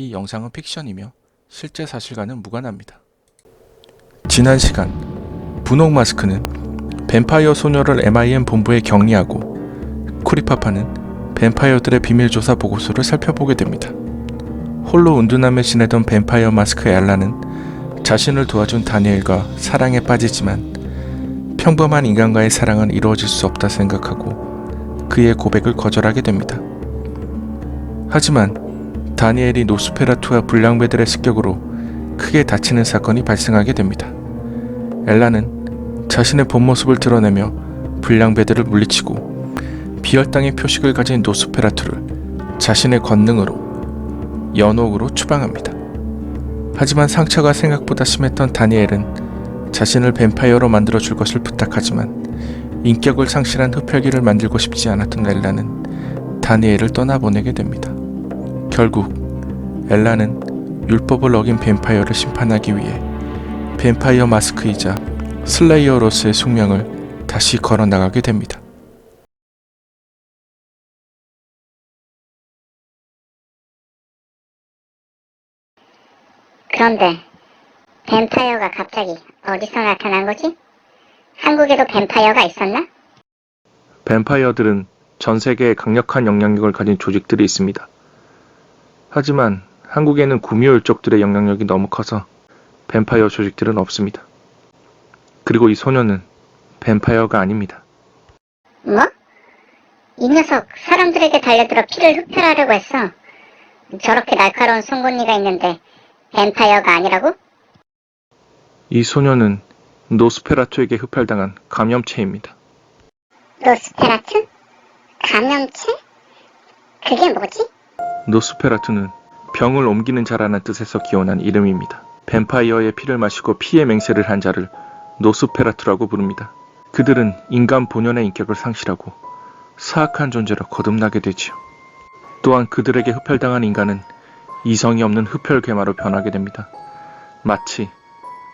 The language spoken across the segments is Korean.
이 영상은 픽션이며 실제 사실과는 무관합니다. 지난 시간 분홍 마스크는 뱀파이어 소녀를 MIM 본부에 격리하고 쿠리파파는 뱀파이어들의 비밀 조사 보고서를 살펴보게 됩니다. 홀로 운둔함에 지내던 뱀파이어 마스크 엘라는 자신을 도와준 다니엘과 사랑에 빠지지만 평범한 인간과의 사랑은 이루어질 수 없다 생각하고 그의 고백을 거절하게 됩니다. 하지만 다니엘이 노스페라투와 불량배들의 습격으로 크게 다치는 사건이 발생하게 됩니다. 엘라는 자신의 본 모습을 드러내며 불량배들을 물리치고 비열 땅의 표식을 가진 노스페라투를 자신의 권능으로 연옥으로 추방합니다. 하지만 상처가 생각보다 심했던 다니엘은 자신을 뱀파이어로 만들어 줄 것을 부탁하지만 인격을 상실한 흡혈귀를 만들고 싶지 않았던 엘라는 다니엘을 떠나보내게 됩니다. 결국 엘라는 율법을 어긴 뱀파이어를 심판하기 위해 뱀파이어 마스크이자 슬레이어로서의 숙명을 다시 걸어 나가게 됩니다. 그런데 뱀파이어가 갑자기 어디서 나타난 거지? 한국에도 뱀파이어가 있었나? 뱀파이어들은 전 세계에 강력한 영향력을 가진 조직들이 있습니다. 하지만 한국에는 구미호일족들의 영향력이 너무 커서 뱀파이어 조직들은 없습니다. 그리고 이 소녀는 뱀파이어가 아닙니다. 뭐? 이 녀석 사람들에게 달려들어 피를 흡혈하려고 했어. 저렇게 날카로운 송곳니가 있는데 뱀파이어가 아니라고? 이 소녀는 노스페라투에게 흡혈당한 감염체입니다. 노스페라투? 감염체? 그게 뭐지? 노스페라투는 병을 옮기는 자라는 뜻에서 기원한 이름입니다. 뱀파이어의 피를 마시고 피의 맹세를 한 자를 노스페라투라고 부릅니다. 그들은 인간 본연의 인격을 상실하고 사악한 존재로 거듭나게 되지요. 또한 그들에게 흡혈당한 인간은 이성이 없는 흡혈 괴마로 변하게 됩니다. 마치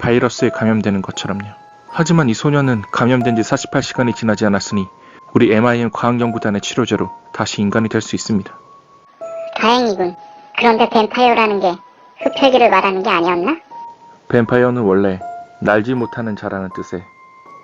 바이러스에 감염되는 것처럼요. 하지만 이 소녀는 감염된 지 48시간이 지나지 않았으니 우리 MIM 과학연구단의 치료제로 다시 인간이 될 수 있습니다. 다행이군. 그런데 뱀파이어라는 게 흡혈귀를 말하는 게 아니었나? 뱀파이어는 원래 날지 못하는 자라는 뜻의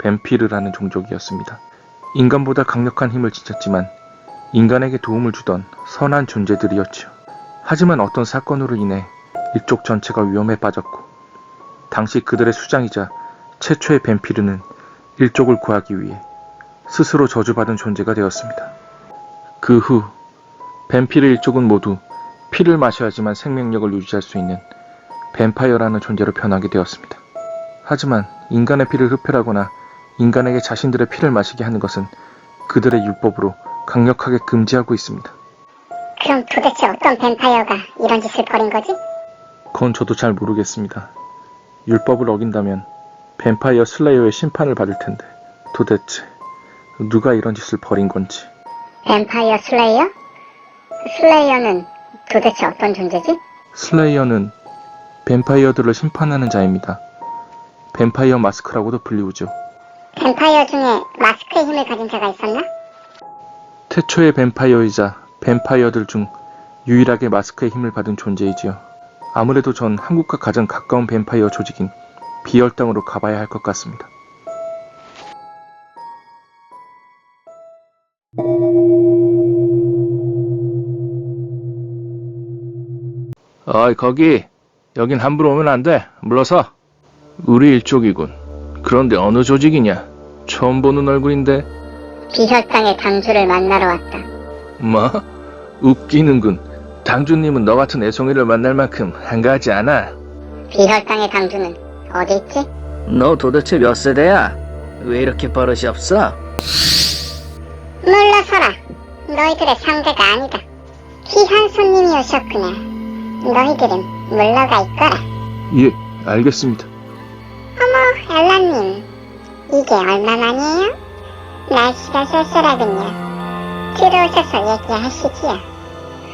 뱀피르라는 종족이었습니다. 인간보다 강력한 힘을 지녔지만 인간에게 도움을 주던 선한 존재들이었죠. 하지만 어떤 사건으로 인해 일족 전체가 위험에 빠졌고 당시 그들의 수장이자 최초의 뱀피르는 일족을 구하기 위해 스스로 저주받은 존재가 되었습니다. 그후 뱀피르 일족은 모두 피를 마셔야지만 생명력을 유지할 수 있는 뱀파이어라는 존재로 변하게 되었습니다. 하지만 인간의 피를 흡혈하거나 인간에게 자신들의 피를 마시게 하는 것은 그들의 율법으로 강력하게 금지하고 있습니다. 그럼 도대체 어떤 뱀파이어가 이런 짓을 벌인 거지? 그건 저도 잘 모르겠습니다. 율법을 어긴다면 뱀파이어 슬레이어의 심판을 받을 텐데 도대체 누가 이런 짓을 벌인 건지 뱀파이어 슬레이어? 슬레이어는 도대체 어떤 존재지? 슬레이어는 뱀파이어들을 심판하는 자입니다. 뱀파이어 마스크라고도 불리우죠. 뱀파이어 중에 마스크의 힘을 가진 자가 있었나? 태초의 뱀파이어이자 뱀파이어들 중 유일하게 마스크의 힘을 받은 존재이지요. 아무래도 전 한국과 가장 가까운 뱀파이어 조직인 비열당으로 가봐야 할 것 같습니다. 어이 거기 여긴 함부로 오면 안 돼. 물러서. 우리 일족이군. 그런데 어느 조직이냐? 처음 보는 얼굴인데. 비혈당의 당주를 만나러 왔다. 뭐? 웃기는군. 당주님은 너 같은 애송이를 만날 만큼 한가하지 않아. 비혈당의 당주는 어디 있지? 너 도대체 몇 세대야? 왜 이렇게 버릇이 없어? 물러서라. 너희들의 상대가 아니다. 귀한 손님이 오셨구나. 너희들은 물러가 있거라. 예, 알겠습니다. 어머, 엘라님. 이게 얼마만이에요? 날씨가 쏠쏠하군요. 들어오셔서 얘기하시지요.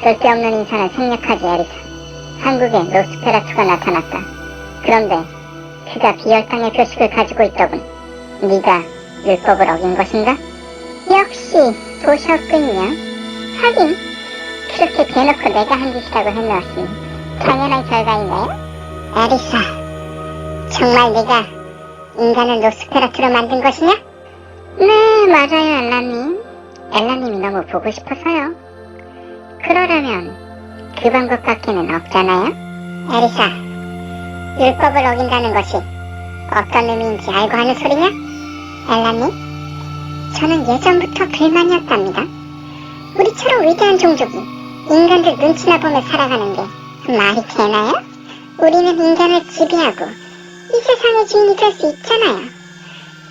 쓸데없는 인사는 생략하지, 에리사. 한국에 노스페라투가 나타났다. 그런데 그가 비열당의 표식을 가지고 있더군. 네가 율법을 어긴 것인가? 역시 보셨군요. 하긴 그렇게 대놓고 내가 한 짓이라고 해놓았으니 당연한 결과인가요? 에리사, 정말 네가 인간을 노스페라투로 만든 것이냐? 네, 맞아요, 엘라님. 엘라님이 너무 보고 싶어서요. 그러려면 그 방법 밖에는 없잖아요? 에리사, 율법을 어긴다는 것이 어떤 의미인지 알고 하는 소리냐? 엘라님, 저는 예전부터 불만이었답니다. 우리처럼 위대한 종족이 인간들 눈치나 보며 살아가는 게 말이 되나요? 우리는 인간을 지배하고 이 세상의 주인이 될 수 있잖아요.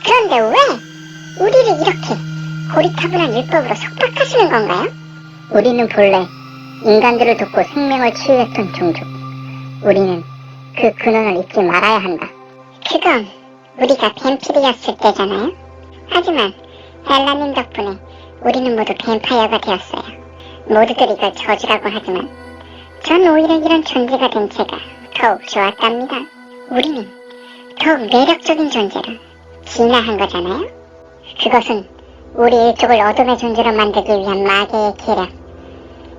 그런데 왜 우리를 이렇게 고리타분한 율법으로 속박하시는 건가요? 우리는 본래 인간들을 돕고 생명을 치유했던 종족. 우리는 그 근원을 잊지 말아야 한다. 그건 우리가 뱀피리였을 때잖아요. 하지만 엘라님 덕분에 우리는 모두 뱀파이어가 되었어요. 모두들 이걸 저주라고 하지만 전 오히려 이런 존재가 된 제가 더욱 좋았답니다. 우리는 더욱 매력적인 존재로 진화한 거잖아요. 그것은 우리 일족을 어둠의 존재로 만들기 위한 마계의 계략.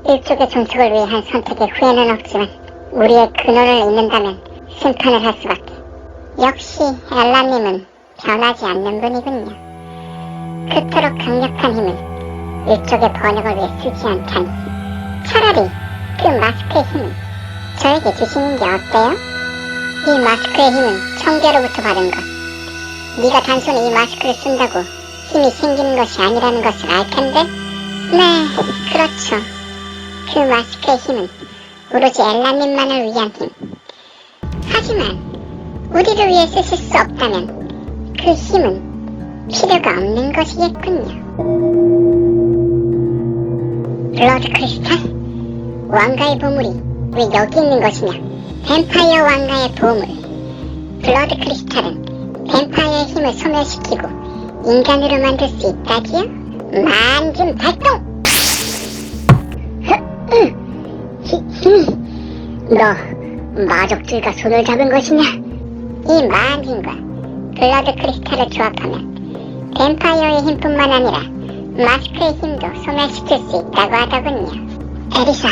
일족의 종속을 위해 한 선택에 후회는 없지만 우리의 근원을 잊는다면 심판을 할 수밖에. 역시 엘라님은 변하지 않는 분이군요. 그토록 강력한 힘을 일족의 번영을 위해 쓰지 않다니. 차라리 그 마스크의 힘을 저에게 주시는 게 어때요? 이 마스크의 힘은 청계로부터 받은 것. 네가 단순히 이 마스크를 쓴다고 힘이 생기는 것이 아니라는 것을 알 텐데? 네, 그렇죠. 그 마스크의 힘은 오로지 엘라님만을 위한 힘. 하지만 우리를 위해 쓰실 수 없다면 그 힘은 필요가 없는 것이겠군요. 블러드 크리스탈? 왕가의 보물이 왜 여기 있는 것이냐? 뱀파이어 왕가의 보물. 블러드 크리스탈은 뱀파이어의 힘을 소멸시키고 인간으로 만들 수 있다지요? 만줌 발동! 히, 힘이 너 마족들과 손을 잡은 것이냐? 이 만진과 블러드 크리스탈을 조합하면 뱀파이어의 힘뿐만 아니라 마스크의 힘도 소멸시킬 수 있다고 하더군요. 에리사,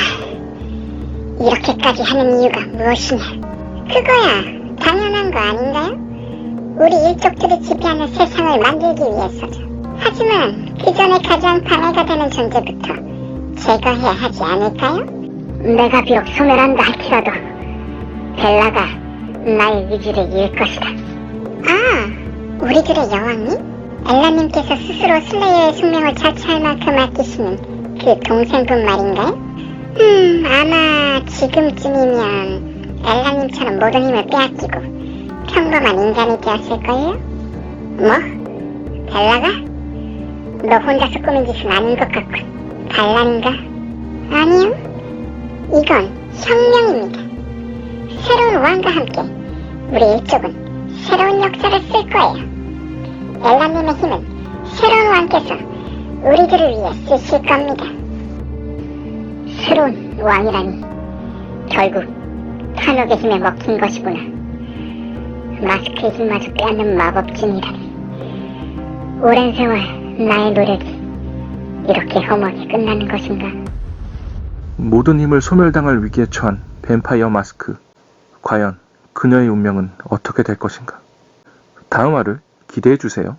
이렇게까지 하는 이유가 무엇이냐? 그거야 당연한 거 아닌가요? 우리 일족들이 지배하는 세상을 만들기 위해서죠. 하지만 그 전에 가장 방해가 되는 존재부터 제거해야 하지 않을까요? 내가 비록 소멸한다 할지라도 벨라가 나의 의지를 이을 것이다. 아, 우리들의 여왕님? 엘라님께서 스스로 슬레이어의 숙명을 자처할 만큼 아끼시는 그 동생분 말인가요? 음, 아마 지금쯤이면 엘라님처럼 모든 힘을 빼앗기고 평범한 인간이 되었을걸요? 뭐? 벨라가? 너 혼자서 꾸민 짓은 아닌 것 같군. 반란인가? 아니요. 이건 혁명입니다. 새로운 왕과 함께 우리 일족은 새로운 역사를 쓸 거예요. 엘라님의 힘은 새로운 왕께서 우리들을 위해 쓰실 겁니다. 새로운 왕이라니 결국 탄옥의 힘에 먹힌 것이구나. 마스크의 힘마저 빼앗는 마법진이라니. 오랜 세월 나의 노력이 이렇게 허무하게 끝나는 것인가? 모든 힘을 소멸당할 위기에 처한 뱀파이어 마스크. 과연 그녀의 운명은 어떻게 될 것인가? 다음 화를 기대해 주세요.